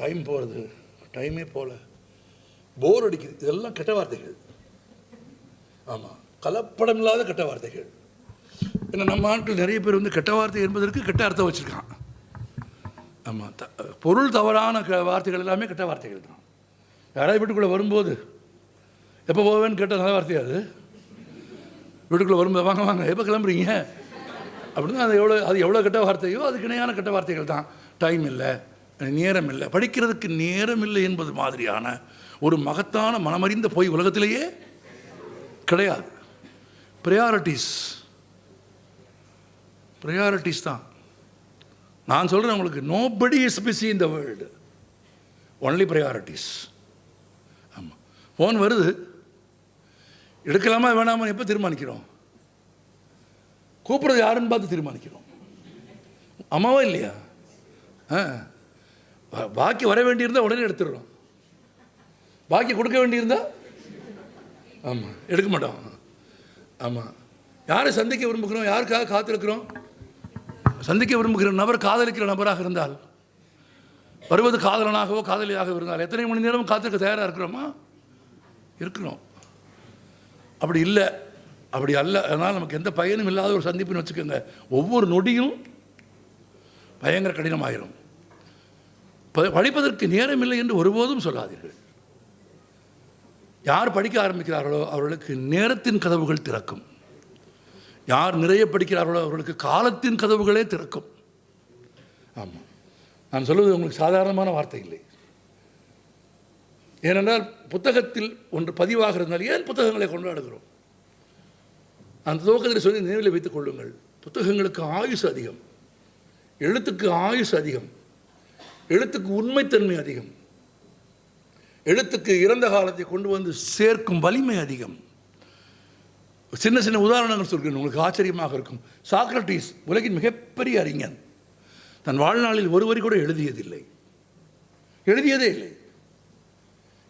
Time போகிறது டைமே போகல போர் அடிக்குது. இதெல்லாம் கெட்ட வார்த்தைகள். ஆமாம் கலப்படம் இல்லாத கெட்ட வார்த்தைகள். ஏன்னா நம்ம ஆட்கள் நிறைய பேர் வந்து கெட்ட வார்த்தை என்பதற்கு கெட்ட அர்த்தம் வச்சுருக்கான் ஆமாம் த பொருள் தவறான க வார்த்தைகள் எல்லாமே கெட்ட வார்த்தைகள் தான். யாராவது வீட்டுக்குள்ளே வரும்போது எப்போ போவேன்னு கேட்டால் நல்ல வார்த்தையா அது? வீட்டுக்குள்ளே வரும்போது வாங்க வாங்க எப்போ கிளம்புறீங்க? அப்படின்னா அது எவ்வளோ அது எவ்வளோ கெட்ட வார்த்தையோ அதுக்கு இணையான கெட்ட வார்த்தைகள் தான். டைம் இல்லை. நேரம் இல்லை படிக்கிறதுக்கு நேரம் இல்லை என்பது மாதிரியான ஒரு மகத்தான மனமறிந்த போய் உலகத்திலேயே கிடையாது. ப்ரையாரிட்டிஸ் ப்ரையாரிட்டிஸ் தான். நான் சொல்கிறேன் உங்களுக்கு நோபடி இஸ் பிஸி இந்த வேர்ல்டு ஒன்லி ப்ரையாரிட்டிஸ் ஆமாம் ஃபோன் வருது. எடுக்கலாமா வேணாமா எப்போ தீர்மானிக்கிறோம்? கூப்பிட்றது யாருன்னு பார்த்து தீர்மானிக்கிறோம். அம்மாவா இல்லையா? ஆ. பாக்கி வர வேண்டியிருந்தால் உடனே எடுத்துடுறோம். பாக்கி கொடுக்க வேண்டியிருந்தா? ஆமாம் எடுக்க மாட்டோம். ஆமாம் யாரை சந்திக்க விரும்புகிறோம்? யாருக்காக காத்திருக்கிறோம்? சந்திக்க விரும்புகிற நபர் காதலிக்கிற நபராக இருந்தால் வருவது காதலனாகவோ காதலியாகவோ இருந்தால் எத்தனை மணி நேரம் காத்திருக்க தயாராக இருக்கிறோமா? இருக்கிறோம். அப்படி இல்லை அப்படி அல்ல. அதனால் நமக்கு எந்த பயனும் இல்லாத ஒரு சந்திப்புன்னு வச்சுக்கோங்க. ஒவ்வொரு நொடியும் பயங்கர கடினமாயிரும். படிப்பதற்கு நேரம் இல்லை என்று ஒருபோதும் சொல்லாதீர்கள். யார் படிக்க ஆரம்பிக்கிறார்களோ அவர்களுக்கு நேரத்தின் கதவுகள் திறக்கும். யார் நிறைய படிக்கிறார்களோ அவர்களுக்கு காலத்தின் கதவுகளே திறக்கும். ஆமாம் நான் சொல்வது உங்களுக்கு சாதாரணமான வார்த்தை இல்லை. ஏனென்றால் புத்தகத்தில் ஒன்று பதிவாகிறதுனால ஏன் புத்தகங்களை கொண்டாடுகிறோம்? அந்த துவக்கத்தில் சொல்லி நினைவில் வைத்துக் கொள்ளுங்கள். புத்தகங்களுக்கு ஆயுசு அதிகம். எழுத்துக்கு ஆயுசு அதிகம். எழுத்துக்கு உண்மைத்தன்மை அதிகம். எழுத்துக்கு இறந்த காலத்தை கொண்டு வந்து சேர்க்கும் வலிமை அதிகம். சின்ன சின்ன உதாரணங்கள் சொல்கிறேன் உங்களுக்கு ஆச்சரியமாக இருக்கும். சாக்ரட்டிஸ் உலகின் மிகப்பெரிய அறிஞன். தன் வாழ்நாளில் ஒரு வரி கூட எழுதியதில்லை. எழுதியதே இல்லை.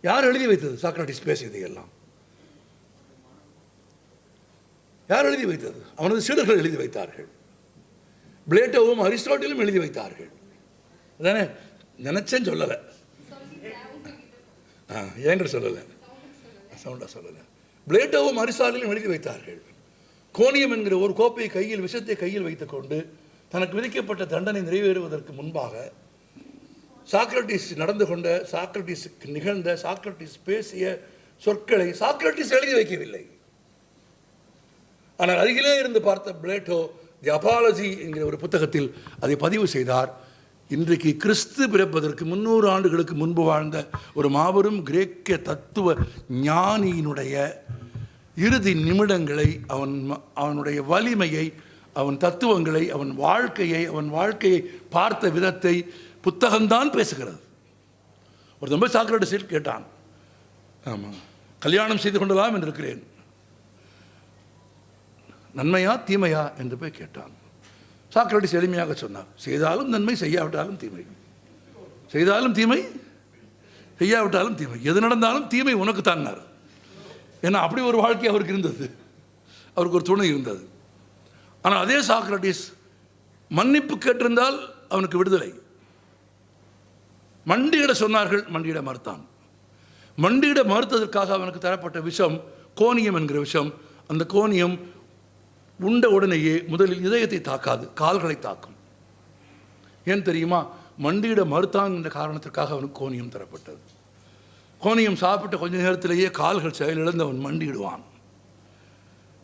யார் எழுதி வைத்தது? சாக்ரட்டிஸ் பேசியது எல்லாம். யார் எழுதி வைத்தது? அவனது சீடர்கள் எழுதி வைத்தார்கள். பிளேட்டோவும் அரிஸ்டாட்டிலும் எழுதி வைத்தார்கள். அதானே? நினச்சேன்னு சொல்லலை. ஆ ஏங்கிட்ட சொல்லலை. சவுண்டாக சொல்லலை பிளேட்டோவும் அரிசாலிலும் எழுதி வைத்தார்கள். கோனியம் என்கிற ஒரு கோப்பையை கையில் விஷத்தை கையில் வைத்துக்கொண்டு தனக்கு விதிக்கப்பட்ட தண்டனை நிறைவேறுவதற்கு முன்பாக சாக்ரட்டிஸ் நடந்து கொண்ட சாக்ரட்டிஸுக்கு நிகழ்ந்த சாக்ரட்டிஸ் பேசிய சொற்களை சாக்ரட்டிஸ் எழுதி வைக்கவில்லை. ஆனால் அருகிலே இருந்து பார்த்த பிளேட்டோ தி அபாலஜி என்கிற ஒரு புத்தகத்தில் அதை பதிவு செய்தார். இன்றைக்கு கிறிஸ்து பிறப்பதற்கு முன்னூறு ஆண்டுகளுக்கு முன்பு வாழ்ந்த ஒரு மாபெரும் கிரேக்க தத்துவ ஞானியினுடைய இறுதி நிமிடங்களை அவன் அவனுடைய வலிமையை அவன் தத்துவங்களை அவன் வாழ்க்கையை அவன் வாழ்க்கையை பார்த்த விதத்தை புத்தகம்தான் பேசுகிறது. ஒரு ரொம்ப சாக்ரட்டிஸில் கேட்டான் ஆமாம் கல்யாணம் செய்து கொள்ளலாம் என்றிருக்கிறேன். நன்மையா தீமையா? என்று போய் கேட்டான். சாக்ரட்டிஸ் எளிமையாக சொன்னார். செய்தாலும் நன்மை செய்யாவிட்டாலும் தீமை. செய்தாலும் தீமை செய்யாவிட்டாலும் தீமை. எது நடந்தாலும் தீமை உனக்கு தான்னார் ஏன்னா அப்படி ஒரு வாழ்க்கை அவருக்கு இருந்தது. அவருக்கு ஒரு துணை இருந்தது. ஆனால் அதே சாக்ரட்டிஸ் மன்னிப்பு கேட்டிருந்தால் அவனுக்கு விடுதலை. மண்டியிட சொன்னார்கள் மண்டியிட மறுத்தான். மண்டியிட மறுத்ததற்காக அவனுக்கு தரப்பட்ட விஷம் கோனியம் என்கிற விஷம். அந்த கோனியம் உண்ட உடனேயே முதலில் இதயத்தை தாக்காது கால்களை தாக்கும். ஏன் தெரியுமா? மண்டியிட மறுத்தான் என்ற காரணத்திற்காக அவனுக்கு கோணியம் தரப்பட்டது. கோணியம் சாப்பிட்ட கொஞ்ச நேரத்திலேயே கால்கள் செயலிழந்து அவன் மண்டியிடுவான்.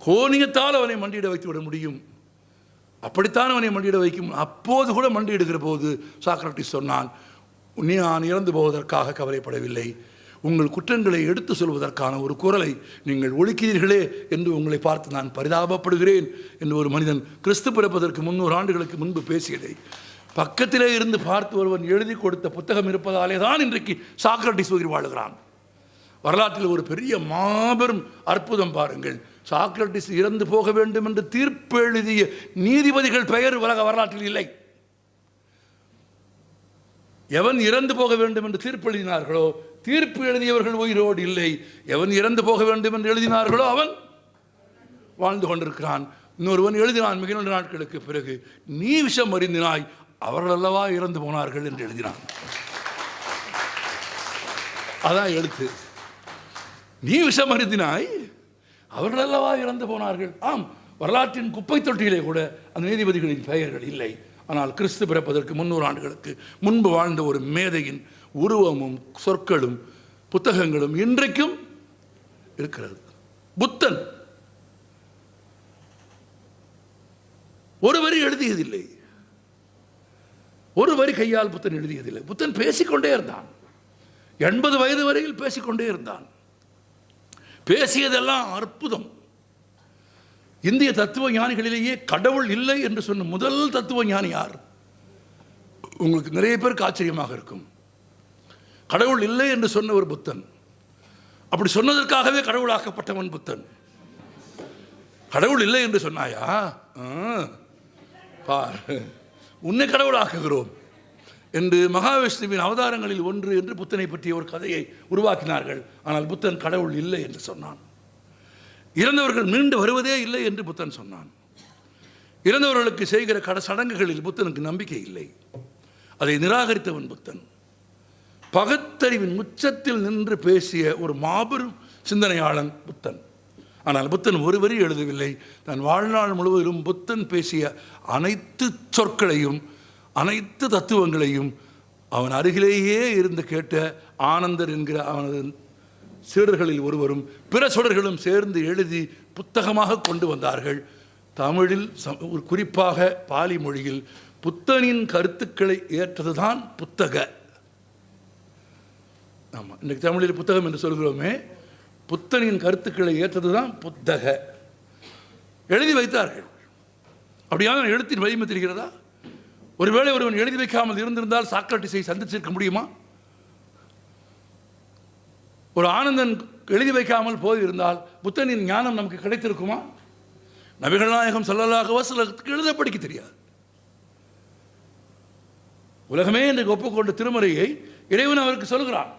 கோணியத்தால் அவனை மண்டியிட வைத்து விட முடியும். அப்படித்தான் அவனை மண்டியிட வைக்கும். அப்போது கூட மண்டியிடுகிற போது சாக்ரட்டிஸ் சொன்னான் நீ நான் இறந்து போவதற்காக கவலைப்படவில்லை. உங்கள் குற்றங்களை எடுத்து சொல்வதற்கான ஒரு குரலை நீங்கள் ஒழிக்கிறீர்களே என்று உங்களை பார்த்து நான் பரிதாபப்படுகிறேன் என்று ஒரு மனிதன் கிறிஸ்து பிறப்பதற்கு முன்னூறு ஆண்டுகளுக்கு முன்பு பேசியதை பக்கத்திலே இருந்து பார்த்து ஒருவன் எழுதி கொடுத்த புத்தகம் இருப்பதாலே தான் இன்றைக்கு சாக்ரட்டிஸ் உயிர் வாழுகிறான். வரலாற்றில் ஒரு பெரிய மாபெரும் அற்புதம் பாருங்கள். சாக்ரட்டிஸ் இறந்து போக வேண்டும் என்று தீர்ப்பு எழுதிய நீதிபதிகள் பெயர் உலக வரலாற்றில் இல்லை. எவன் இறந்து போக வேண்டும் என்று தீர்ப்பு எழுதினார்களோ தீர்ப்பு எழுதியவர்கள் உயிரோடு இல்லை. எவன் இறந்து போக வேண்டும் என்று எழுதினார்களோ அவன் வாழ்ந்து கொண்டிருக்கிறான். இன்னொருவன் எழுதினான் மிக நீண்ட நாட்களுக்கு பிறகு நீ விஷம் அறிந்தினாய் அவர்கள் அல்லவா இறந்து போனார்கள்? என்று எழுதினான். அதான் எழுத்து. நீ விஷம் அருந்தினாய் அவர்கள் அல்லவா இறந்து போனார்கள்? ஆம் வரலாற்றின் குப்பை தொட்டியிலே கூட அந்த நீதிபதிகளின் பெயர்கள் இல்லை. ஆனால் கிறிஸ்து பிறப்பதற்கு முன்னூறு ஆண்டுகளுக்கு முன்பு வாழ்ந்த ஒரு மேதையின் உருவமும் சொற்களும் புத்தகங்களும் இன்றைக்கும் இருக்கிறது. புத்தன். ஒரு வரி எழுதியதில்லை. ஒரு வரி கையால் புத்தன் எழுதியதில்லை. புத்தன் பேசிக்கொண்டே இருந்தான். எண்பது வயது வரையில் பேசிக்கொண்டே இருந்தான். பேசியதெல்லாம் அற்புதம். இந்திய தத்துவ ஞானிகளிலேயே கடவுள் இல்லை என்று சொன்ன முதல் தத்துவ ஞானி யார்? உங்களுக்கு நிறைய பேருக்கு ஆச்சரியமாக இருக்கும். கடவுள் இல்லை என்று சொன்ன ஒரு புத்தன். அப்படி சொன்னதற்காகவே கடவுளாக்கப்பட்டவன் புத்தன். கடவுள் இல்லை என்று சொன்னாயா? பார் உன்னை கடவுளாக்குகிறோம் என்று மகாவிஷ்ணுவின் அவதாரங்களில் ஒன்று என்று புத்தனை பற்றிய ஒரு கதையை உருவாக்கினார்கள். ஆனால் புத்தன் கடவுள் இல்லை என்று சொன்னான். இறந்தவர்கள் மீண்டு வருவதே இல்லை என்று புத்தன் சொன்னான். இறந்தவர்களுக்கு செய்கிற கட சடங்குகளில் புத்தனுக்கு நம்பிக்கை இல்லை. அதை நிராகரித்தவன் புத்தன். பகத்தறிவின் உச்சத்தில் நின்று பேசிய ஒரு மாபெரும் சிந்தனையாளன் புத்தன். ஆனால் புத்தன் ஒரு வரி எழுதவில்லை. தன் வாழ்நாள் முழுவதிலும் புத்தன் பேசிய அனைத்து சொற்களையும் அனைத்து தத்துவங்களையும் அவன் அருகிலேயே இருந்து கேட்ட ஆனந்தர் என்கிற அவனது சீடர்களில் ஒருவரும் பிற சுடர்களும் சேர்ந்து எழுதி புத்தகமாக கொண்டு வந்தார்கள். தமிழில் ச- ஒரு குறிப்பாக பாலி மொழியில் புத்தனின் கருத்துக்களை ஏற்றதுதான் புத்தக. ஆமாம் இன்றைக்கு தமிழில் புத்தகம் என்று சொல்கிறோமே புத்தனின் கருத்துக்களை ஏற்றதுதான் புத்தக. எழுதி வைத்தார்கள். அப்படியான எழுத்தின் வலிமை தெரிகிறதா? ஒருவேளை ஒருவன் எழுதி வைக்காமல் இருந்திருந்தால் சாக்ரட்டிஸை சந்திச்சிருக்க முடியுமா? ஒரு ஆனந்தன் எழுதி வைக்காமல் போயிருந்தால் புத்தனின் ஞானம் நமக்கு கிடைத்திருக்குமா? நபிகள் நாயகம் சொல்லலாகவா சிலருக்கு எழுத படிக்க தெரியாது. உலகமே இன்றைக்கு ஒப்புக்கொண்ட திருமறையை இறைவன் அவருக்கு சொல்கிறான்.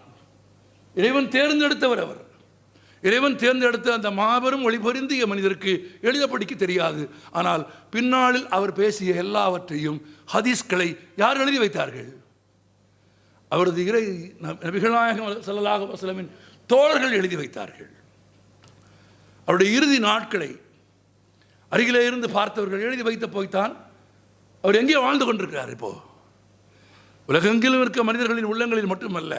இறைவன் தேர்ந்தெடுத்தவர் அவர். இறைவன் தேர்ந்தெடுத்த அந்த மாபெரும் ஒளிபொருந்திய மனிதருக்கு எழுத படிக்க தெரியாது. ஆனால் பின்னாளில் அவர் பேசிய எல்லாவற்றையும் ஹதீஸ்களை யார் எழுதி வைத்தார்கள்? அவரது இறை நபிகளாயகம் செல்லலாக வசலமின் தோழர்கள் எழுதி வைத்தார்கள். அவருடைய இறுதி நாட்களை அருகிலே இருந்து பார்த்தவர்கள் எழுதி வைத்த போய்த்தான் அவர் எங்கே வாழ்ந்து கொண்டிருக்கிறார் இப்போ? உலகெங்கிலும் இருக்க மனிதர்களின் உள்ளங்களில் மட்டுமல்ல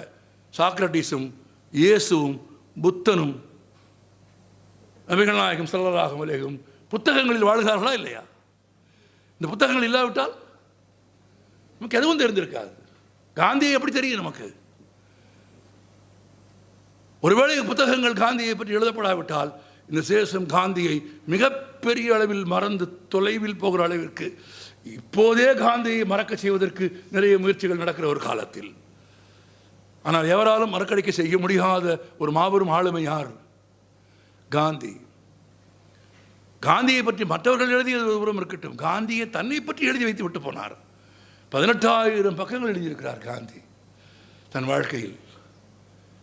சாக்ரட்டிஸும் இயேசுவும் புத்தனும் நபிகள் நாயகம் ஸல்லல்லாஹு அலைஹிம் புத்தகங்களில் வாழ்கிறார்களா இல்லையா? இந்த புத்தகங்கள் இல்லாவிட்டால் நமக்கு எதுவும் தெரிந்திருக்காது. காந்தியை எப்படி தெரியும் நமக்கு? ஒருவேளை புத்தகங்கள் காந்தியை பற்றி எழுதப்படாவிட்டால் இந்த சேஷம் காந்தியை மிகப்பெரிய அளவில் மறந்து தொலைவில் போகிற அளவிற்கு இப்போதே காந்தியை மறக்க செய்வதற்கு நிறைய முயற்சிகள் நடக்கிற ஒரு காலத்தில். ஆனால் எவராலும் மறக்கடிக்க செய்ய முடியாத ஒரு மாபெரும் ஆளுமை யார்? காந்தி. காந்தியை பற்றி மற்றவர்கள் எழுதியது ஒருபுறம் இருக்கட்டும். காந்தியை தன்னை பற்றி எழுதி வைத்து விட்டு போனார். பதினெட்டாயிரம் பக்கங்கள் எழுதியிருக்கிறார் காந்தி தன் வாழ்க்கையில்.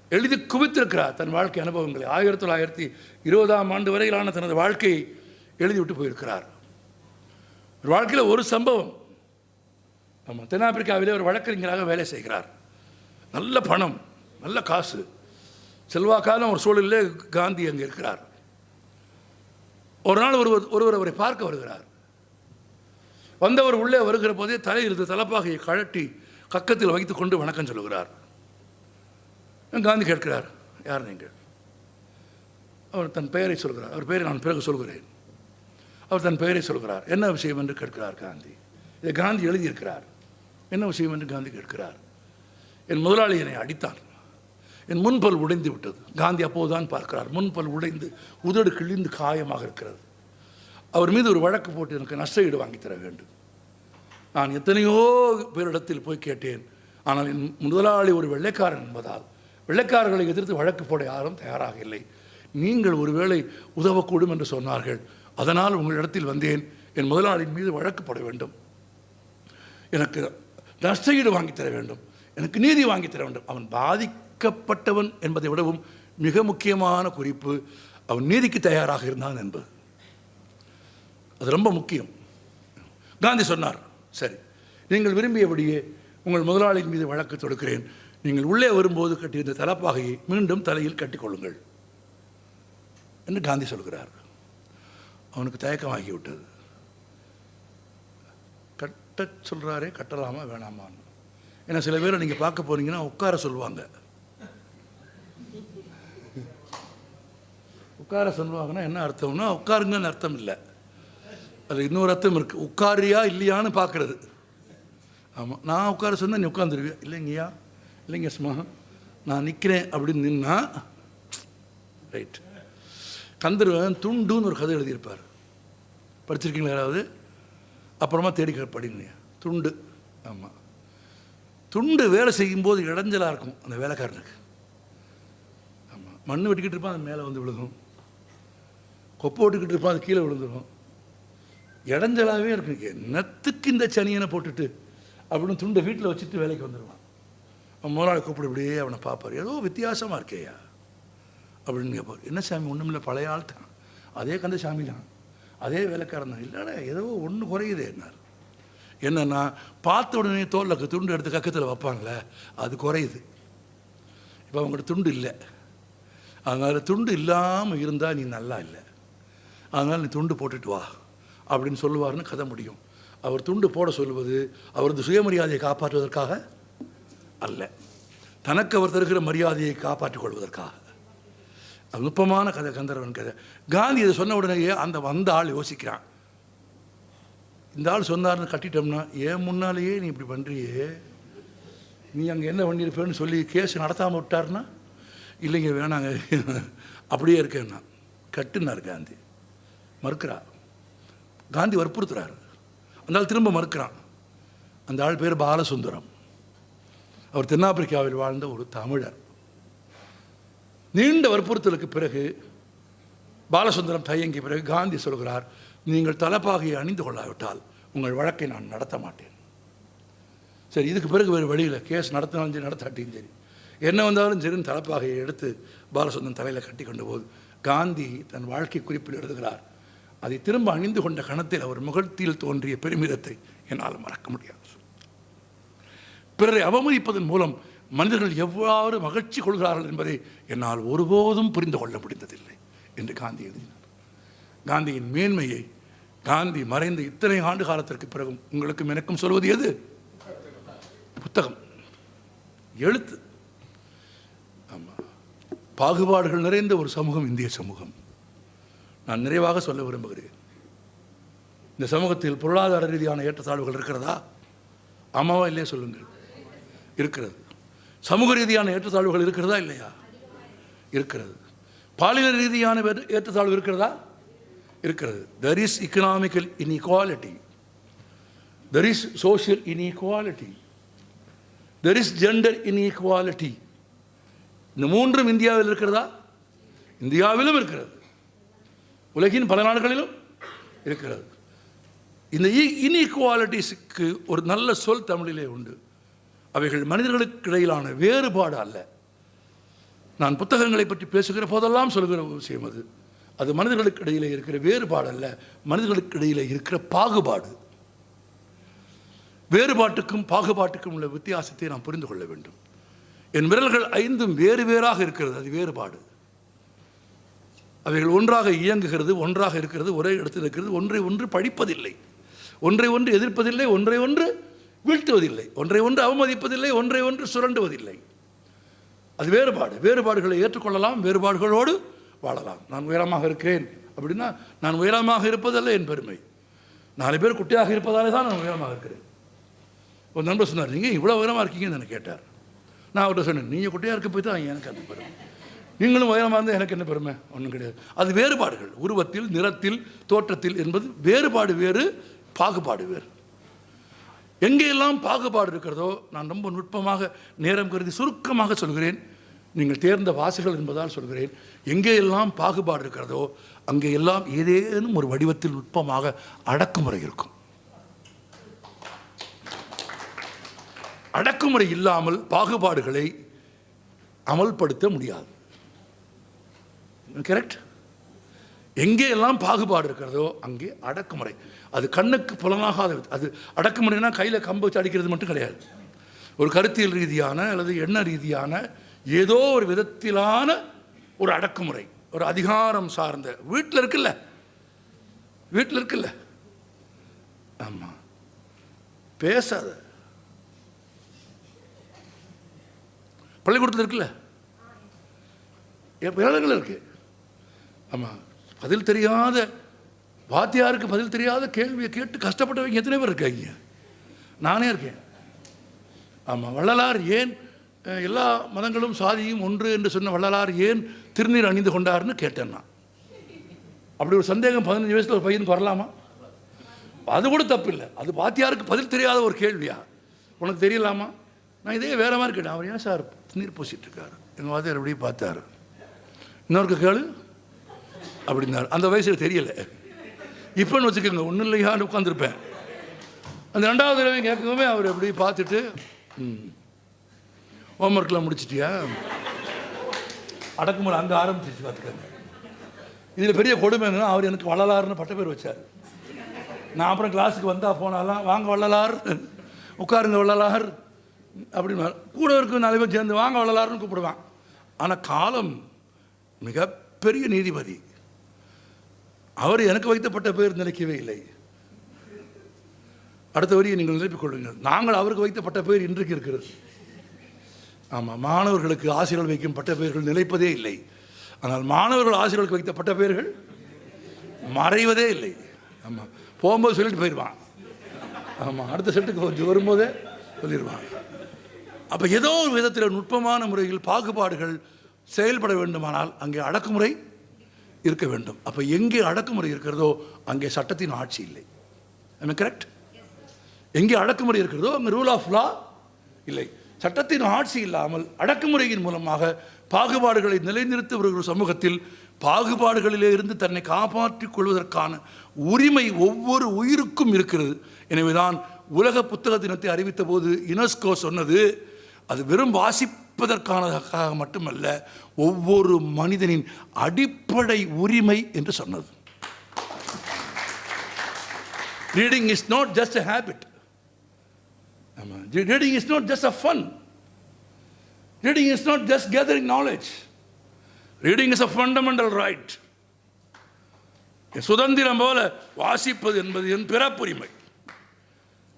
எழுதி குவித்திருக்கிறார் தன் வாழ்க்கை அனுபவங்களை. ஆயிரத்தி தொள்ளாயிரத்தி இருபதாம் ஆண்டு வரையிலான தனது வாழ்க்கையை எழுதிவிட்டு போயிருக்கிறார். ஒரு வாழ்க்கையில் ஒரு சம்பவம். ஆமாம் தென்னாப்பிரிக்காவிலே ஒரு வழக்கறிஞராக வேலை செய்கிறார். நல்ல பணம் நல்ல காசு. செல்வாக்கான ஒரு சூழலிலே காந்தி அங்கே இருக்கிறார். ஒரு நாள் ஒருவர் ஒருவர் அவரை பார்க்க வருகிறார். வந்தவர் உள்ளே வருகிற போதே தலையிருந்து தலப்பாகையை கழட்டி கக்கத்தில் வைத்து கொண்டு வணக்கம் சொல்லுகிறார். காந்தி கேட்கிறார் யார் நீங்கள்? அவர் தன் பெயரை சொல்கிறார். அவர் பெயரை நான் பிறகு சொல்கிறேன். அவர் தன் பெயரை சொல்கிறார். என்ன விஷயம்? என்று கேட்கிறார் காந்தி. இதை காந்தி எழுதியிருக்கிறார். என்ன விஷயம்? என்று காந்தி கேட்கிறார். என் முதலாளி என்னை அடித்தான். என் முன்பல் உடைந்து விட்டது. காந்தி அப்போதுதான் பார்க்கிறார். முன்பல் உடைந்து உதடு கிழிந்து காயமாக இருக்கிறது. அவர் மீது ஒரு வழக்கு போட்டு எனக்கு நஷ்ட ஈடு வாங்கி தர வேண்டும். நான் எத்தனையோ பேரிடத்தில் போய் கேட்டேன். ஆனால் என் முதலாளி ஒரு வெள்ளைக்காரன் என்பதால் வெள்ளைக்காரர்களை எதிர்த்து வழக்கு போட யாரும் தயாராக இல்லை. நீங்கள் ஒருவேளை உதவக்கூடும் என்று சொன்னார்கள். அதனால் உங்களிடத்தில் வந்தேன். என் முதலாளியின் மீது வழக்கு போட வேண்டும். எனக்கு நஷ்டஈடு வாங்கித்தர வேண்டும். எனக்கு நீதி வாங்கித்தர வேண்டும். அவன் பாதிக்கப்பட்டவன் என்பதை விடவும் மிக முக்கியமான குறிப்பு அவன் நீதிக்கு தயாராக இருந்தான் என்பது. அது ரொம்ப முக்கியம். காந்தி சொன்னார் சரி. நீங்கள் விரும்பியபடியே உங்கள் முதலாளியின் மீது வழக்கு தொடுக்கிறேன். நீங்கள் உள்ளே வரும்போது கட்டியிருந்த தலைப்பாகையை மீண்டும் தலையில் கட்டிக்கொள்ளுங்கள். என்று காந்தி சொல்கிறார். அவனுக்கு தயக்கமாகிவிட்டது. கட்ட சொல்கிறாரே கட்டலாமா வேணாமான்னு ஏன்னா சில பேரை நீங்கள் பார்க்க போனீங்கன்னா உட்கார சொல்லுவாங்க. உட்கார சொல்லுவாங்கன்னா என்ன அர்த்தம்னா உட்காருங்கன்னு அர்த்தம் இல்லை. அது இன்னொரு அர்த்தம் இருக்குது உட்காரியா இல்லையான்னு பார்க்குறது. ஆமாம் நான் உட்கார சொன்னால் நீ உட்காந்துருவியா இல்லைங்கய்யா. இல்லைங்க சும்மா நான் நிற்கிறேன் அப்படின்னு நின்னா ரைட். கந்தர்வன் துண்டுன்னு ஒரு கதை எழுதியிருப்பார். படிச்சிருக்கீங்களா யாராவது? அப்புறமா தேடி படிங்க. துண்டு. ஆமாம் துண்டு வேலை செய்யும்போது இடைஞ்சலாக இருக்கும் அந்த வேலைக்காரனுக்கு. ஆமாம் மண் வெட்டிக்கிட்டு இருப்பான் அது மேலே வந்து விழுகும். கொப்பை ஓட்டுக்கிட்டு இருப்பான் அது கீழே விழுந்துடும் இடஞ்சலாகவே இருக்கும் என்னத்துக்கு இந்த சனியனை போட்டுட்டு அப்படின்னு துண்டை வீட்டில் வச்சுட்டு வேலைக்கு வந்துடுவான் அவன் முதலாளி கூப்பிடு இப்படியே அவனை பார்ப்பார். ஏதோ வித்தியாசமாக இருக்கேயா? அப்படின்னு கேட்பார் என்ன சாமி ஒன்றும் இல்லை பழைய ஆள் தான். அதே கந்த சாமி தான் அதே வேலைக்காரன் தான். இல்லைடா ஏதோ ஒன்று குறையுது என்னார். என்னென்னா பார்த்த உடனே தோலில் துண்டு எடுத்து கக்கத்தில் வைப்பாங்களே அது குறையுது. இப்போ அவங்கள்ட்ட துண்டு இல்லை. அதனால் துண்டு இல்லாமல் இருந்தால் நீ நல்லா இல்லை. அதனால் நீ துண்டு போட்டுட்டு வா. அப்படின்னு சொல்லுவார்னு கதை முடியும். அவர் துண்டு போட சொல்லுவது அவரது சுயமரியாதையை காப்பாற்றுவதற்காக அல்ல. தனக்கு அவர் தருகிற மரியாதையை காப்பாற்றிக் கொள்வதற்காக. அது நுட்பமான கதை கந்தர்வன் கதை. காந்தி இதை சொன்ன உடனேயே அந்த வந்த ஆள் யோசிக்கிறான். இந்த ஆள் சொன்னார்னு கட்டிட்டோம்னா ஏன் முன்னாலேயே நீ இப்படி பண்ணுறியே நீ அங்கே என்ன பண்ணியிருப்பேன்னு சொல்லி கேஸ் நடத்தாமல் விட்டார்னா? இல்லைங்க வேணாங்க. அப்படியே இருக்கேன்னா கட்டுனார் காந்தி. மறுக்கிறா காந்தி வற்புறுத்துறாரு. அந்த ஆள் திரும்ப மறுக்கிறான். அந்த ஆள் பேர் பாலசுந்தரம். அவர் தென்னாப்பிரிக்காவில் வாழ்ந்த ஒரு தமிழர். நீண்ட வற்புறுத்தலுக்கு பிறகு பாலசுந்தரம் தயங்கிய பிறகு காந்தி சொல்கிறார் நீங்கள் தலைப்பாகையை அணிந்து கொள்ளாவிட்டால் உங்கள் வழக்கை நான் நடத்த மாட்டேன். சரி இதுக்கு பிறகு வேறு வழியில் கேஸ் நடத்தினாலும் சரி நடத்தாட்டியும் சரி. என்ன வந்தாலும் சரின்னு தலைப்பாகையை எடுத்து பாலசுந்தரம் தலையில் கட்டி கொண்ட போது காந்தி தன் வாழ்க்கை குறிப்பில் எழுதுகிறார் அதை திரும்ப அணிந்து கொண்ட கணத்தில் அவர் முகத்தில் தோன்றிய பெருமிதத்தை என்னால் மறக்க முடியாது. பிறரை அவமதிப்பதன் மூலம் மனிதர்கள் எவ்வாறு மகிழ்ச்சி கொள்கிறார்கள் என்பதை என்னால் ஒருபோதும் புரிந்து கொள்ள முடிந்ததில்லை என்று காந்தி எழுதினார். காந்தியின் மேன்மையை காந்தி மறைந்த இத்தனை ஆண்டு காலத்திற்கு பிறகும் உங்களுக்கும் எனக்கும் சொல்வது எது? புத்தகம். எழுத்து. ஆமாம் பாகுபாடுகள் நிறைந்த ஒரு சமூகம் இந்திய சமூகம். நான் நிறைவாக சொல்ல விரும்புகிறேன். இந்த சமூகத்தில் பொருளாதார ரீதியான ஏற்றத்தாழ்வுகள் இருக்கிறதா? ஆமாவா இல்லையா சொல்லுங்கள். இருக்கிறது. சமூக ரீதியான ஏற்றத்தாழ்வுகள் இருக்கிறதா இல்லையா? இருக்கிறது. பாலின ரீதியான ஏற்றத்தாழ்வு இருக்கிறதா? இருக்கிறது. There is economical inequality there is social inequality there is gender inequality இந்த மூன்றும் இந்தியாவில் இருக்கிறதா? இந்தியாவிலும் இருக்கிறது. உலகின் பல நாடுகளிலும் இருக்கிறது. இந்த இன்இக்வாலிட்டிஸுக்கு ஒரு நல்ல சொல் தமிழிலே உண்டு. அவைகள் மனிதர்களுக்கு இடையிலான வேறுபாடு அல்ல. நான் புத்தகங்களை பற்றி பேசுகிற போதெல்லாம் சொல்கிற ஒரு விஷயம் அது. அது மனிதர்களுக்கு இடையிலே இருக்கிற வேறுபாடு அல்ல மனிதர்களுக்கு இடையிலே இருக்கிற பாகுபாடு. வேறுபாட்டுக்கும் பாகுபாட்டுக்கும் உள்ள வித்தியாசத்தை நாம் புரிந்து கொள்ள வேண்டும். என் விரல்கள் ஐந்தும் வேறு வேறாக இருக்கிறது அது வேறுபாடு. அவைகள் ஒன்றாக இயங்குகிறது ஒன்றாக இருக்கிறது ஒரே இடத்தில் இருக்கிறது ஒன்றை ஒன்று படிப்பதில்லை. ஒன்றை ஒன்று எதிர்ப்பதில்லை ஒன்றை ஒன்று வீழ்த்துவதில்லை. ஒன்றை ஒன்று அவமதிப்பதில்லை ஒன்றை ஒன்று சுரண்டுவதில்லை. அது வேறுபாடு. வேறுபாடுகளை ஏற்றுக்கொள்ளலாம் வேறுபாடுகளோடு வாழலாம். நான் உயரமாக இருக்கிறேன் அப்படின்னா நான் உயரமாக இருப்பதல்ல என் பெருமை. நாலு பேர் குட்டியாக இருப்பதாலே தான் நான் உயரமாக இருக்கிறேன். ஒரு நண்பர் சொன்னார் நீங்கள் இவ்வளோ உயரமாக இருக்கீங்கன்னு எனக்கு கேட்டார். நான் அவர்கிட்ட சொன்னேன் நீங்கள் குட்டியாக இருக்க போய் தான் எனக்கு அந்த பெருமை. நீங்களும் உயரமாக இருந்தால் எனக்கு என்ன பெருமை? ஒன்றும் கிடையாது. அது வேறுபாடுகள். உருவத்தில் நிறத்தில் தோற்றத்தில் என்பது வேறுபாடு வேறு பாகுபாடு வேறு. எங்கெல்லாம் பாகுபாடு இருக்கிறதோ நான் ரொம்ப நுட்பமாக நேரம் கருதி சுருக்கமாக சொல்கிறேன். நீங்கள் தேர்ந்த வாசிகள் என்பதால் சொல்கிறேன். எங்கேயெல்லாம் பாகுபாடு இருக்கிறதோ அங்கே எல்லாம் ஏதேனும் ஒரு வடிவத்தில் நுட்பமாக அடக்குமுறை இருக்கும். அடக்குமுறை இல்லாமல் பாகுபாடுகளை அமல்படுத்த முடியாது. கரெக்ட் எங்கே எல்லாம் பாகுபாடு இருக்கிறதோ அங்கே அடக்குமுறை. அது கண்ணுக்கு புலனாகாத அது அடக்குமுறைனா கையில் கம்பு வச்சு அடிக்கிறது மட்டும் கிடையாது. ஒரு கருத்தியல் ரீதியான அல்லது எண்ண ரீதியான ஏதோ ஒரு விதத்திலான ஒரு அடக்குமுறை ஒரு அதிகாரம் சார்ந்த வீட்டில் இருக்குல்ல? வீட்டில் இருக்குல்ல? ஆமாம் பேசாத. பள்ளிக்கூடத்தில் இருக்குல்ல? என் இருக்கு. ஆமாம் பதில் தெரியாத வாத்தியாருக்கு பதில் தெரியாத கேள்வியை கேட்டு கஷ்டப்பட்டவங்க எத்தனை பேர் இருக்காங்க? நானே இருக்கேன். ஆமாம் வள்ளலார் ஏன் எல்லா மதங்களும் சாதியும் ஒன்று என்று சொன்ன வள்ளலார் ஏன் திருநீர் அணிந்து கொண்டார்னு கேட்டேன் நான். அப்படி ஒரு சந்தேகம் பதினஞ்சு வயசில் ஒரு பையனுக்கு வரலாமா? அது கூட தப்பு இல்லை அது வாத்தியாருக்கு பதில் தெரியாத ஒரு கேள்வியா? உனக்கு தெரியலாமா? நான் இதே வேற மாதிரி கேட்டேன். அவர் ஏன் சார் நீர் பூசிட்டு இருக்காரு? எங்கள் வாத்தியார் அப்படியே பார்த்தாரு. இன்னொருக்கு கேளு. அப்படின்னாரு. அந்த வயசில் தெரியல. இப்போன்னு வச்சுக்கோங்க ஒன்றும் இல்லையான்னு உட்காந்துருப்பேன் அந்த ரெண்டாவது தடவை கேட்கவே அவர் எப்படி பார்த்துட்டு ம் ஒர்க்லாம் முடிச்சிட்டியா? அடக்குமுறை அங்கே ஆரம்பிச்சிச்சு பார்த்துக்கோங்க. இதில் பெரிய கொடுமை என்னன்னா அவர் எனக்கு வள்ளலார்னு பட்ட பேர் வச்சார். நான் அப்புறம் கிளாஸுக்கு வந்தால் போனாலாம் வாங்க வள்ளலார் உட்காருங்க வள்ளலார் அப்படின்னு கூட இருக்க நாலு பேர் சேர்ந்து வாங்க வள்ளலார்னு கூப்பிடுவான். ஆனால் காலம் மிகப்பெரிய நீதிபதி. அவர் எனக்கு வைத்தப்பட்ட பேர் நினைக்கவே இல்லை. அடுத்த வரியை நீங்கள் நிரப்பிக் கொள்ளுங்கள். நாங்கள் அவருக்கு வைத்தப்பட்ட பேர் இன்றைக்கு இருக்கிறது. ஆமாம் மாணவர்களுக்கு ஆசிரியர்கள் வைக்கும் பட்ட பெயர்கள் நிலைப்பதே இல்லை. ஆனால் மாணவர்கள் ஆசிரியர்களுக்கு வைத்த பட்ட பெயர்கள் மறைவதே இல்லை. ஆமாம் போகும்போது சொல்லிட்டு போயிடுவான். ஆமாம் அடுத்த செட்டுக்கு கொஞ்சம் வரும்போதே சொல்லிடுவான். அப்போ ஏதோ ஒரு விதத்தில் நுட்பமான முறையில் பாகுபாடுகள் செயல்பட வேண்டுமானால் அங்கே அடக்குமுறை இருக்க வேண்டும். அப்போ எங்கே அடக்குமுறை இருக்கிறதோ அங்கே சட்டத்தின் ஆட்சி இல்லை. கரெக்ட் எங்கே அடக்குமுறை இருக்கிறதோ அங்கே ரூல் ஆஃப் லா இல்லை. சட்டத்தின் ஆட்சி இல்லாமல் அடக்குமுறையின் மூலமாக பாகுபாடுகளை நிலைநிறுத்தி வருகிற சமூகத்தில் பாகுபாடுகளிலே இருந்து தன்னை காப்பாற்றிக் கொள்வதற்கான உரிமை ஒவ்வொரு உயிருக்கும் இருக்கிறது. எனவேதான் உலக புத்தக தினத்தை அறிவித்த போது யுனெஸ்கோ சொன்னது அது வெறும் வாசிப்பதற்கானதாக மட்டுமல்ல ஒவ்வொரு மனிதனின் அடிப்படை உரிமை என்று சொன்னது. Reading is not just a habit ஆமாம் reading is not just a fun reading is not just gathering knowledge reading is a fundamental right சுதந்திரம் போல வாசிப்பது என்பது என் பிறப்புரிமை.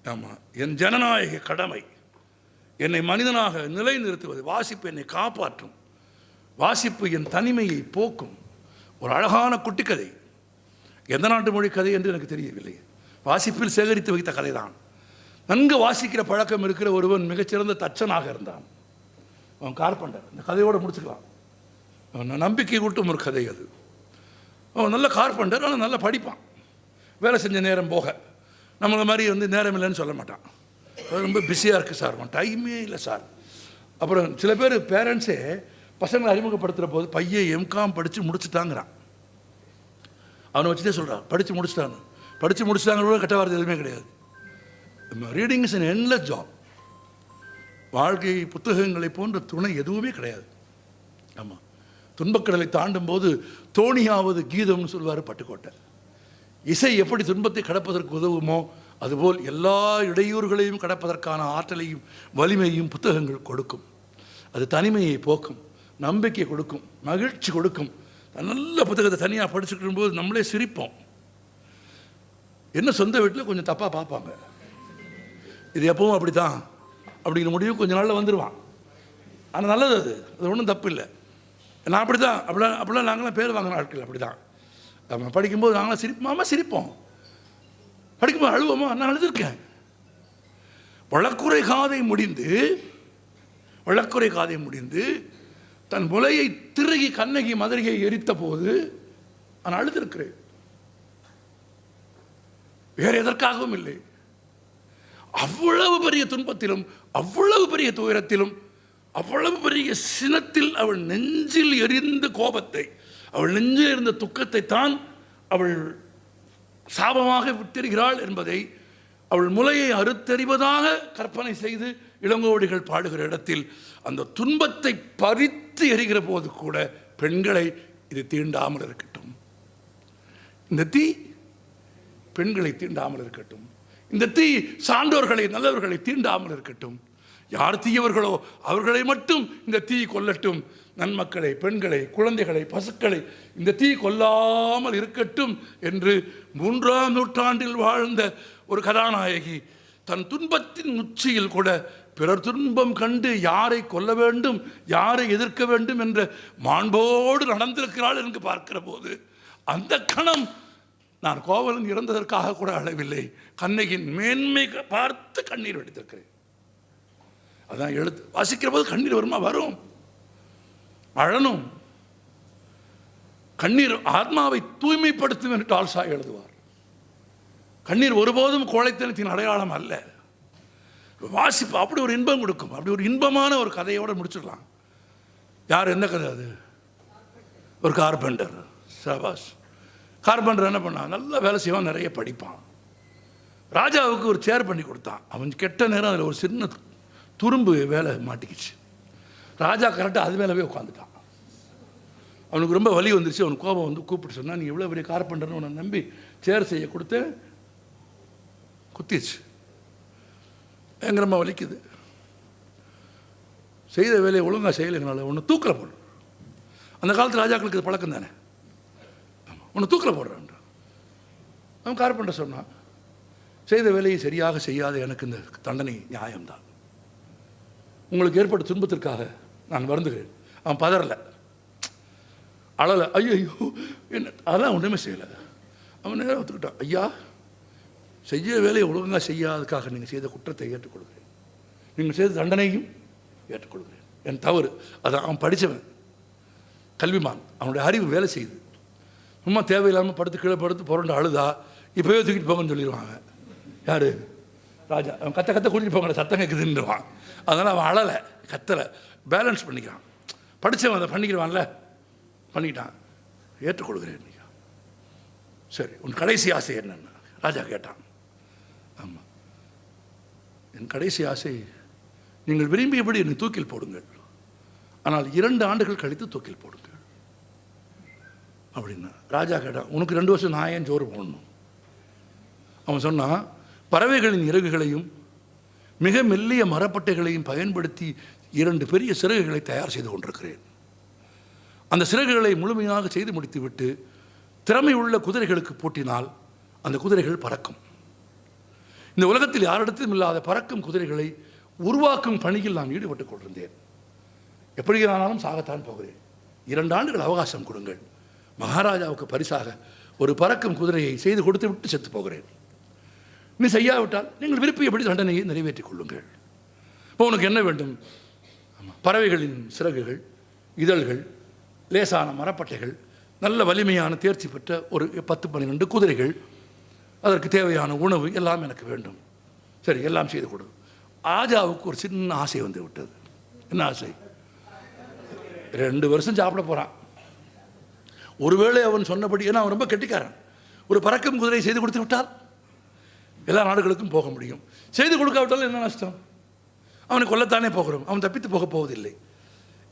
ஆமாம் என் ஜனநாயக கடமை. என்னை மனிதனாக நிலைநிறுத்துவது வாசிப்பு என்னை காப்பாற்றும். வாசிப்பு என் தனிமையை போக்கும். ஒரு அழகான குட்டிக்கதை. எந்த நாட்டு மொழி கதை என்று எனக்கு தெரியவில்லை. வாசிப்பில் சேகரித்து வைத்த கதை தான் நன்கு வாசிக்கிற பழக்கம் இருக்கிற ஒருவன் மிகச்சிறந்த தச்சனாக இருந்தான். அவன் கார்பண்டர். இந்த கதையோடு முடிச்சுக்கலாம். அவன் நம்பிக்கை கூட்டும் ஒரு கதை அது. அவன் நல்ல கார்பண்டர் ஆனால் நல்லா படிப்பான். வேலை செஞ்ச நேரம் போக. நம்மளை மாதிரி வந்து நேரம் இல்லைன்னு சொல்ல மாட்டான். ரொம்ப பிஸியாக இருக்குது சார். உன் டைமே இல்லை சார். அப்புறம் சில பேர் பேரண்ட்ஸே பசங்களை அறிமுகப்படுத்துகிற போது பையன் எம்காம் படித்து முடிச்சுட்டாங்கிறான். அவனை வச்சுட்டே சொல்கிறான் படித்து முடிச்சிட்டான்னு படித்து முடிச்சிட்டாங்க கெட்ட வார்த்தை எதுவுமே கிடையாது. Reading is an endless job வாழ்க்கை புத்தகங்களை போன்ற துணை எதுவுமே கிடையாது. ஆமாம் துன்பக்கடலை தாண்டும் போது தோணியாவது கீதம்னு சொல்வார் பட்டுக்கோட்டை. இசை எப்படி துன்பத்தை கடப்பதற்கு உதவுமோ அதுபோல் எல்லா இடையூறுகளையும் கடப்பதற்கான ஆற்றலையும் வலிமையும் புத்தகங்கள் கொடுக்கும். அது தனிமையை போக்கும் நம்பிக்கை கொடுக்கும் மகிழ்ச்சி கொடுக்கும். நல்ல புத்தகத்தை தனியாக படிச்சுக்கிடும் போது நம்மளே சிரிப்போம். என்ன சொந்த வீட்டில் கொஞ்சம் தப்பாக பார்ப்பாங்க. இது எப்பவும் அப்படி தான் அப்படிங்கிற முடிவு கொஞ்ச நாளில் வந்துடுவான் ஆனால் நல்லது அது. அது ஒன்றும் தப்பு இல்லை. நான் அப்படி தான் அப்படிலாம் அப்படிலாம் நாங்களாம் பேர் வாங்கின ஆட்கள் அப்படி தான் படிக்கும்போது நாங்களாம் சிரிப்போமா சிரிப்போம். படிக்குமா அழுவோமா? நான் அழுதுருக்கேன். வழக்குறை காதை முடிந்து வழக்குறை காதை முடிந்து தன் முலையை திருகி கண்ணகி மதுரையை எரித்த போது நான் அழுதிருக்கிறேன். வேற எதற்காகவும் இல்லை. அவ்வளவு பெரிய துன்பத்திலும் அவ்வளவு பெரிய துயரத்திலும் அவ்வளவு பெரிய சினத்தில் அவள் நெஞ்சில் எரிந்த கோபத்தை அவள் நெஞ்சில் இருந்த துக்கத்தை தான் அவள் சாபமாக விட்டிருக்கிறாள் என்பதை அவள் முலையை அறுத்தறிவதாக கற்பனை செய்து இளங்கோடிகள் பாடுகிற இடத்தில் அந்த துன்பத்தை பறித்து எரிகிற போது கூட பெண்களை இது தீண்டாமல் இருக்கட்டும். இந்த தீ பெண்களை தீண்டாமல் இருக்கட்டும். இந்த தீ சான்றோர்களை நல்லவர்களை தீண்டாமல் இருக்கட்டும். யார் தீயவர்களோ அவர்களை மட்டும் இந்த தீ கொல்லட்டும். நன்மக்களை பெண்களை குழந்தைகளை பசுக்களை இந்த தீ கொல்லாமல் இருக்கட்டும் என்று மூன்றாம் நூற்றாண்டில் வாழ்ந்த ஒரு கதாநாயகி தன் துன்பத்தின் உச்சியில் கூட பிறர் துன்பம் கண்டு யாரை கொல்ல வேண்டும் யாரை எதிர்க்க வேண்டும் என்ற மாண்போடு நடந்திருக்கிறாள் என்று பார்க்கிற போது அந்த கணம் நான் கோவலன் இறந்ததற்காக கூட அழவில்லை. கண்ணகியின் மேன்மை பார்த்து கண்ணீர் வடித்திருக்கிறேன். அதான் எழுத்து. வாசிக்கிற போது கண்ணீர் வருமா? வரும். அழனும் கண்ணீர் ஆத்மாவை தூய்மைப்படுத்தும் என்று டால்சா எழுதுவார். கண்ணீர் ஒருபோதும் கோழைத்தனத்தின் அடையாளம் அல்ல. வாசிப்பு அப்படி ஒரு இன்பம் கொடுக்கும். அப்படி ஒரு இன்பமான ஒரு கதையோடு முடிச்சிடலாம். யார் எந்த கதை அது? ஒரு கார்பெண்டர் சபாஸ் கார்பெண்டர் என்ன பண்ணான்? நல்லா வேலை செய்வான் நிறைய படிப்பான். ராஜாவுக்கு ஒரு சேர் பண்ணி கொடுத்தான். அவன் கெட்ட நேரம் அதில் ஒரு சின்ன துரும்பு வேலை மாட்டிக்கிச்சு. ராஜா கரெக்டாக அது மேலவே உட்காந்துட்டான் அவனுக்கு ரொம்ப வலி வந்துருச்சு. அவனுக்கு கோபம் வந்து கூப்பிட்டு சொன்னா நீ இவ்வளோ பெரிய கார்பெண்டர்னு உன்னை நம்பி சேர் செய்ய கொடுத்து குத்திச்சு பயங்கரமாக வலிக்குது. செய்த வேலையை ஒழுங்காக செய்யலைங்கனால ஒன்று தூக்கில் போடு அந்த காலத்து ராஜாக்களுக்கு இது பழக்கம் தானே? ஒன்று தூக்கில் போடுறான் அவன் கார்பெண்டர் சொன்னான் செய்த வேலையை சரியாக செய்யாத எனக்கு இந்த தண்டனை நியாயம்தான். உங்களுக்கு ஏற்பட்ட துன்பத்திற்காக நான் வருந்துகிறேன். அவன் பதறலை. அழலை. ஐயோ என்ன அதெல்லாம் ஒன்றுமே செய்யலை. அவன் நேரம் ஒத்துக்கிட்டான். ஐயா செய்ய வேலையை ஒழுங்காக செய்யாததுக்காக நீங்கள் செய்த குற்றத்தை ஏற்றுக்கொள்கிறேன். நீங்கள் செய்த தண்டனையும் ஏற்றுக்கொள்கிறேன். என் தவறு. அதான் அவன் படித்தவன் கல்விமான். அவனுடைய அறிவு வேலை செய்யுது. சும்மா தேவையில்லாமல் படுத்து கீழே படுத்து புரண்டு அழுதா இப்போவே தூக்கிட்டு போங்கன்னு சொல்லிடுவாங்க. யார்? ராஜா. அவன் கத்த கத்த கூட்டிகிட்டு போங்க சத்தம் கேட்குதுன்றவான் அதனால் அவன் அழலை கத்தலை. பேலன்ஸ் பண்ணிக்கிறான். படித்தவன் அதை பண்ணிக்கிறான்ல பண்ணிட்டான். ஏற்றுக்கொள்கிறேன் நீங்க சரி உன் கடைசி ஆசை என்னன்னு? ராஜா கேட்டான். ஆமாம் என் கடைசி ஆசை நீங்கள் விரும்பியபடி என்னை தூக்கில் போடுங்கள்? ஆனால் இரண்டு ஆண்டுகள் கழித்து தூக்கில் போடுங்கள். அப்படின்னா ராஜா கேட்டான் உனக்கு ரெண்டு வருஷம் நான் ஏன் சோறு போடணும்? அவன் சொன்னான் பறவைகளின் இறகுகளையும் மிக மெல்லிய மரப்பட்டைகளையும் பயன்படுத்தி இரண்டு பெரிய சிறகுகளை தயார் செய்து கொண்டிருக்கிறேன். அந்த சிறகுகளை முழுமையாக செய்து முடித்துவிட்டு திறமை உள்ள குதிரைகளுக்கு பூட்டினால் அந்த குதிரைகள் பறக்கும். இந்த உலகத்தில் யாரிடத்திலும் இல்லாத பறக்கும் குதிரைகளை உருவாக்கும் பணியில் நான் ஈடுபட்டுக் கொண்டிருந்தேன். எப்படியானாலும் சாகத்தான் போகிறேன். இரண்டு ஆண்டுகள் அவகாசம் கொடுங்கள். மகாராஜாவுக்கு பரிசாக ஒரு பறக்கும் குதிரையை செய்து கொடுத்து விட்டு செத்து போகிறேன். நீ செய்யாவிட்டால் நீங்கள் விருப்பியபடி தண்டனையை நிறைவேற்றிக் கொள்ளுங்கள். இப்போ உனக்கு என்ன வேண்டும்? பறவைகளின் சிறகுகள் இதழ்கள் லேசான மரப்பட்டைகள் நல்ல வலிமையான தேர்ச்சி பெற்ற ஒரு பத்து பன்னிரெண்டு குதிரைகள் அதற்கு தேவையான உணவு எல்லாம் எனக்கு வேண்டும். சரி எல்லாம் செய்து கொடு. ஆஜாவுக்கு ஒரு சின்ன ஆசை வந்து விட்டது. என்ன ஆசை? ரெண்டு வருஷம் சாப்பிட போகிறான் ஒருவேளை அவன் சொன்னபடி ஏன்னா அவன் ரொம்ப கெட்டிக்காரன். ஒரு பறக்கும் குதிரை செய்து கொடுத்து விட்டால் எல்லா நாடுகளுக்கும் போக முடியும். செய்து கொடுக்காவிட்டாலும் என்ன நஷ்டம்? அவனை கொல்லத்தானே போகிறோம். அவன் தப்பித்து போக போவதில்லை.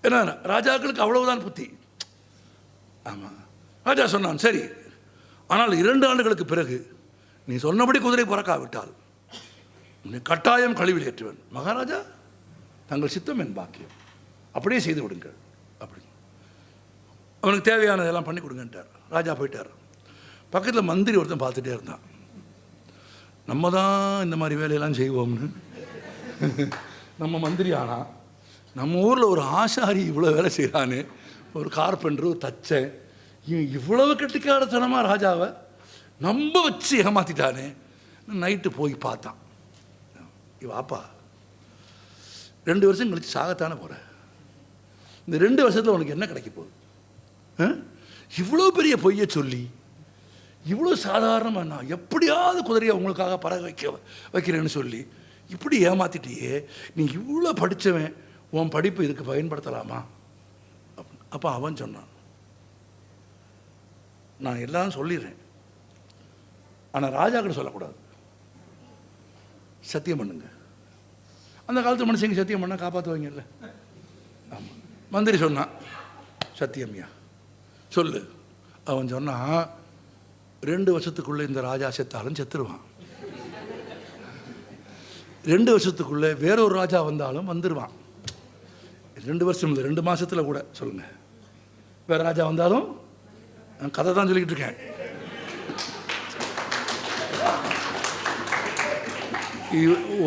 ஏன்னா ராஜாக்களுக்கு அவ்வளவுதான் புத்தி. ஆமாம் ராஜா சொன்னான் சரி. ஆனால் இரண்டு ஆண்டுகளுக்கு பிறகு நீ சொன்னபடி குதிரை பிறக்காவிட்டால் உன்னை கட்டாயம் கழிவில் ஏற்றுவேன். மகாராஜா தங்கள் சித்தம் என் பாக்கியம். அப்படியே செய்து விடுங்கள். அப்படி. அவனுக்கு தேவையானதெல்லாம் பண்ணி கொடுங்கன்ட்டார். ராஜா போயிட்டார். பக்கத்தில் மந்திரி ஒருத்தன் பார்த்துட்டே இருந்தான். நம்ம தான் இந்த மாதிரி வேலையெல்லாம் செய்வோம்னு. நம்ம மந்திரி ஆனால் நம்ம ஊரில் ஒரு ஆசாரி இவ்வளோ வேலை செய்கிறான்னு ஒரு கார்பெண்டர் ஒரு தச்சன் இவன் இவ்வளவு கெட்டிக்காரத்தனமாக ராஜாவை நம்ப வச்சு ஏமாத்திட்டானே. நைட்டு போய் பார்த்தான். வாப்பா ரெண்டு வருஷம் கழிச்சு சாகத்தானே போகிற இந்த ரெண்டு வருஷத்தில் உனக்கு என்ன கிடைக்க போகுது? ஆ? இவ்வளோ பெரிய பொய்யை சொல்லி இவ்வளோ சாதாரணமாக நான் எப்படியாவது குதிரையை உங்களுக்காக பறக வைக்க வைக்கிறேன்னு சொல்லி இப்படி ஏமாத்திட்டியே நீ இவ்வளோ படித்தவன் உன் படிப்பு இதுக்கு பயன்படுத்தலாமா? அப்போ அவன் சொன்னான். நான் எல்லாம் சொல்லிடுறேன். ஆனால் ராஜா சொல்லக்கூடாது. சத்தியம் பண்ணுங்க. அந்த காலத்து மனுஷங்க சத்தியம் பண்ணால் காப்பாற்றுவாங்கல்ல ஆமாம் மந்திரி சொன்னான் சத்தியம்யா சொல்லு. அவன் சொன்னான் ரெண்டு வருஷத்துக்குள்ளே இந்த ராஜா செத்தாலும் செத்துருவான். ரெண்டு வருஷத்துக்குள்ளே வேறொரு ராஜா வந்தாலும் வந்துடுவான் ரெண்டு வருஷம் இல்லை ரெண்டு மாதத்தில் கூட சொல்லுங்கள் வேற ராஜா வந்தாலும் நான் கதை தான் சொல்லிக்கிட்டு இருக்கேன்.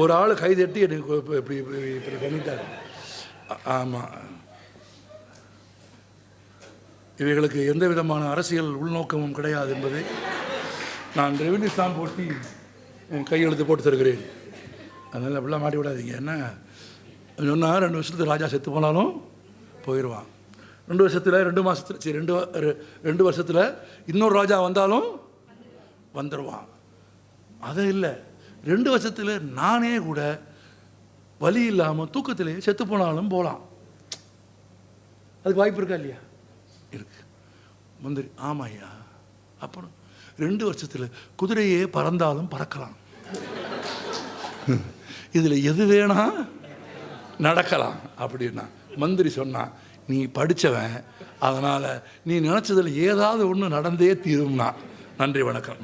ஒரு ஆள் கைதட்டி எனக்கு இப்படி இப்படி இப்படி பண்ணிட்டார். ஆமாம் இவைகளுக்கு எந்த விதமான அரசியல் உள்நோக்கமும் கிடையாது என்பதை நான் ரெவன்யூ ஸ்டாம்ப் போட்டி உன் கையெழுத்து போட்டு தருகிறேன். அதனால் அப்படிலாம் மாட்டி விடாதீங்க. என்ன? சொன்னால் ரெண்டு வருஷத்துக்கு ராஜா செத்து போனாலும் போயிடுவான் ரெண்டு வருஷத்தில் ரெண்டு மாதத்தில் சரி ரெண்டு ரெண்டு வருஷத்தில் இன்னொரு ராஜா வந்தாலும் வந்துடுவான் அது இல்லை. ரெண்டு வருஷத்தில் நானே கூட வலி இல்லாமல் தூக்கத்திலே செத்து போனாலும் போகலாம் அதுக்கு வாய்ப்பு இருக்கா இல்லையா? இருக்கு. மந்திரி ஆமாம் ஐயா அப்புறம் ரெண்டு வருஷத்தில் குதிரையே பறந்தாலும் பறக்கலாம். இதில் எது வேணா நடக்கலாம் அப்படின்னா மந்திரி சொன்னான் நீ படித்தவன் அதனால் நீ நினச்சதில் ஏதாவது ஒன்று நடந்தே தீரும்னா. நன்றி வணக்கம்.